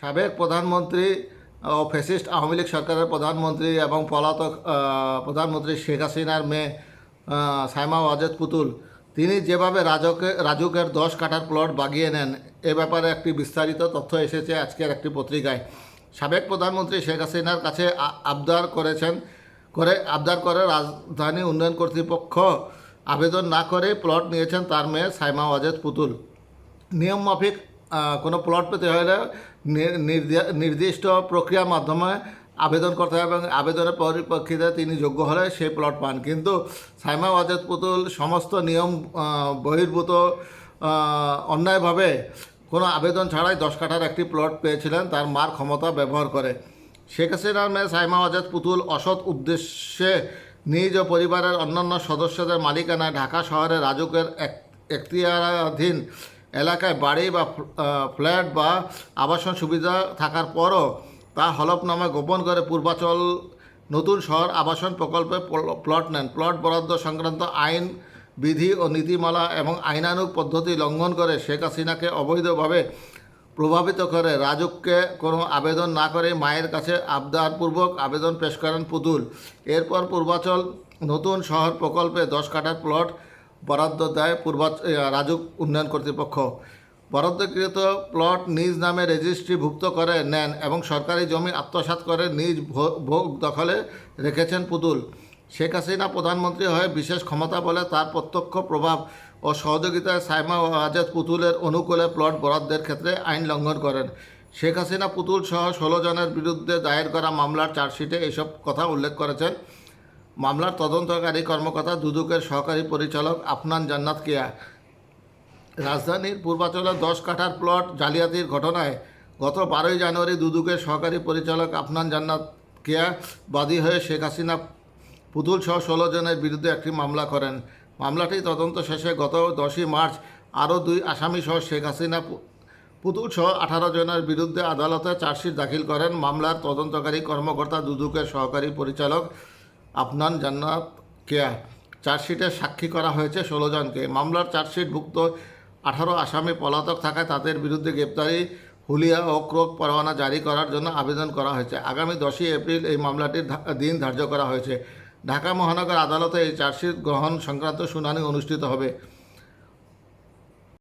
সাবেক প্রধানমন্ত্রী ও ফ্যাসিস্ট আওয়ামী লীগ সরকারের প্রধানমন্ত্রী এবং পলাতক প্রধানমন্ত্রী শেখ হাসিনার মেয়ে সাইমা ওয়াজেদ পুতুল, তিনি যেভাবে রাজকে, রাজুকের দশ কাঠার প্লট বাগিয়ে নেন, এ ব্যাপারে একটি বিস্তারিত তথ্য এসেছে আজকের একটি পত্রিকায়। সাবেক প্রধানমন্ত্রী শেখ হাসিনার কাছে আবদার করেছেন, করে, আবদার করে রাজধানী উন্নয়ন কর্তৃপক্ষ আবেদন না করে প্লট নিয়েছেন তার মেয়ে সাইমা ওয়াজেদ পুতুল। নিয়ম মাফিক কোনো প্লট পেতে হলে নির্দিষ্ট প্রক্রিয়ার মাধ্যমে আবেদন করতে হবে এবং আবেদনের পরিপ্রেক্ষিতে তিনি যোগ্য হলে সেই প্লট পান। কিন্তু সাইমা ওয়াজেদ পুতুল সমস্ত নিয়ম বহির্ভূত অন্যায়ভাবে কোনো আবেদন ছাড়াই দশ কাঠার একটি প্লট পেয়েছিলেন, তার মার ক্ষমতা ব্যবহার করে। শেখ হাসিনার মেয়ে সাইমা ওয়াজেদ পুতুল অসৎ উদ্দেশ্যে নিজ ও পরিবারের অন্যান্য সদস্যদের মালিকানায় ঢাকা শহরে রাজুকের এক এখতিয়ারাধীন এলাকায় বাড়ি বা ফ্ল্যাট বা আবাসন সুবিধা থাকার পরও তা হলফনামা গোপন করে পূর্বাচল নতুন শহর আবাসন প্রকল্পে প্লট নেন। প্লট বরাদ্দ সংক্রান্ত আইন, বিধি ও নীতিমালা এবং আইনানুগ পদ্ধতি লঙ্ঘন করে শেখ হাসিনাকে অবৈধভাবে প্রভাবিত করে রাজুককে কোনো আবেদন না করে মায়ের কাছে আবদারপূর্বক আবেদন পেশ করেন পুতুল। এরপর পূর্বাচল নতুন শহর প্রকল্পে দশ কাঠার প্লট বরাদ্দ দেয় পূর্বা রাজুক উন্নয়ন কর্তৃপক্ষ। বরাদ্দকৃত প্লট নিজ নামে রেজিস্ট্রিভুক্ত করে নেন এবং সরকারি জমি আত্মসাৎ করে নিজ ভোগ দখলে রেখেছেন পুতুল। শেখ হাসিনা প্রধানমন্ত্রী হয়ে বিশেষ ক্ষমতা বলে তার প্রত্যক্ষ প্রভাব ও সহযোগিতায় সাইমা ও আজাদ পুতুলের অনুকূলে প্লট বরাদ্দের ক্ষেত্রে আইন লঙ্ঘন করেন। শেখ হাসিনা পুতুল সহ ষোলো জনের বিরুদ্ধে দায়ের করা মামলার চার্জশিটে এসব কথা উল্লেখ করেছেন। মামলার তদন্তকারী কর্মকর্তা দুদুকের সহকারী পরিচালক আফনান জান্নাত কেয়া। রাজধানীর পূর্বাচলে দশ কাঠার প্লট জালিয়াতির ঘটনায় গত বারোই জানুয়ারি দুদুকের সহকারী পরিচালক আফনান জান্নাত কেয়া বাদী হয়ে শেখ হাসিনা পুতুল সহ ষোলো জনের বিরুদ্ধে একটি মামলা করেন। মামলাটি তদন্ত শেষে গত দশই মার্চ আরও দুই আসামি সহ শেখ হাসিনা পুতুল সহ আঠারো জনের বিরুদ্ধে আদালতে চার্জশিট দাখিল করেন। মামলার তদন্তকারী কর্মকর্তা দুদুকের সহকারী পরিচালক আফনান জান্নাত কেয়া চার্জশিটে সাক্ষী করা হয়েছে ষোলো জনকে। মামলার চার্জশিটভুক্ত আঠারো আসামি পলাতক থাকায় তাদের বিরুদ্ধে গ্রেপ্তারি, হুলিয়া ও ক্রোক পরোয়ানা জারি করার জন্য আবেদন করা হয়েছে। আগামী দশই এপ্রিল এই মামলাটির দিন ধার্য করা হয়েছে। ঢাকা মহানগর আদালতে এই চার্জশিট গ্রহণ সংক্রান্ত শুনানি অনুষ্ঠিত হবে।